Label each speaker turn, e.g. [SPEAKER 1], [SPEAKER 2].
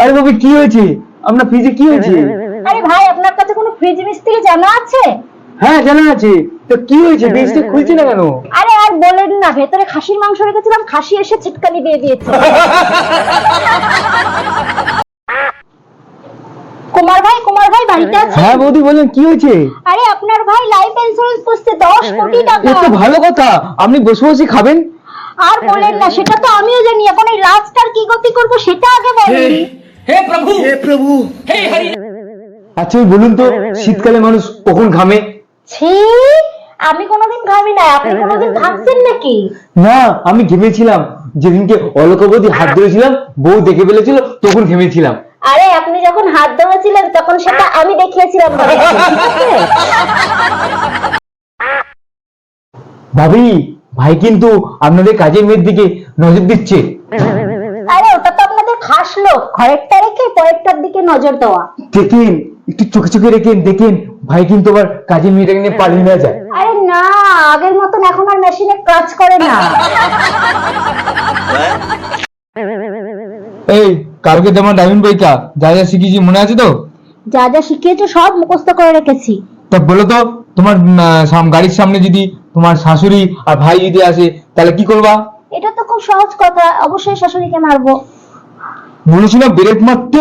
[SPEAKER 1] আরে বাবু কি হয়েছে? আপনার ফ্রিজে কি হয়েছে?
[SPEAKER 2] আরে ভাই আপনার কাছে কোনো ফ্রিজ মিস্ত্রি জানা আছে?
[SPEAKER 1] হ্যাঁ জানা আছে। তো কি হয়েছে? ফ্রিজটা খুলছে না কেন?
[SPEAKER 2] আরে আর বলেন না ভেতরে খাসির মাংস রেখেছিলাম খাসি এসে ছিটকানি দিয়ে দিয়েছে। কুমার ভাই কুমার ভাই বাড়িতে আছে
[SPEAKER 1] হ্যাঁ বৌদি বলেন কি হয়েছে?
[SPEAKER 2] আরে আপনার ভাই লাইফ ইন্স্যুরেন্স করতে দশ কোটি টাকা।
[SPEAKER 1] এ তো ভালো কথা। আপনি বসে বসে খাবেন?
[SPEAKER 2] আর বলেন না সেটা তো আমিও জানি এখন এই লাস্টটার কি গতি করব সেটা আগে বলেন।
[SPEAKER 3] হে প্রভু। হে প্রভু। হে হরি।
[SPEAKER 1] আচ্ছা বলুন তো শীতকালে মানুষ কখন ঘামে?
[SPEAKER 2] ছি আমি কোনোদিন ঘামি না আপনি কোনোদিন ঘামছেন নাকি?
[SPEAKER 1] না আমি ঘেমেছিলাম। যেদিনকে অলকবতী হাত ধরেছিলাম বউ দেখে ফেলেছিল তখন ঘেমেছিলাম।
[SPEAKER 2] আরে আপনি যখন হাত ধরেছিলেন তখন সেটা আমি দেখিয়েছিলাম
[SPEAKER 1] ভাবি ভাই কিন্তু আপনাদের কাজের মেয়ের দিকে নজর দিচ্ছে।
[SPEAKER 2] আরে ওটা তো আপনাদের খাস লোক। ঘরেরটা রেখে পরেরটার দিকে নজর দেওয়া।
[SPEAKER 1] দেখেন একটু চোখে চোখে রেখেন দেখেন ভাই কিন্তু আবার কাজের মেয়েটাকে নিয়ে পালিয়ে না যায়।
[SPEAKER 2] আরে না আগের মতন এখন আর মেশিনে কাজ করে না।
[SPEAKER 1] এই কালকে তোমার ডায়মন্ড পরীক্ষা যা যা শিখেছি মনে আছে তো?
[SPEAKER 2] যা যা শিখিয়েছো সব মুখস্থ করে রেখেছি।
[SPEAKER 1] তা বলো তো তোমার আহ, সাম- গাড়ির সামনে যদি তোমার শাশুড়ি আর ভাই যদি আসে তাহলে কি করবা?
[SPEAKER 2] এটা তো খুব সহজ কথা। অবশ্যই শাশুড়িকে মারবো।
[SPEAKER 1] বলেছিলাম বেরেক মারতে।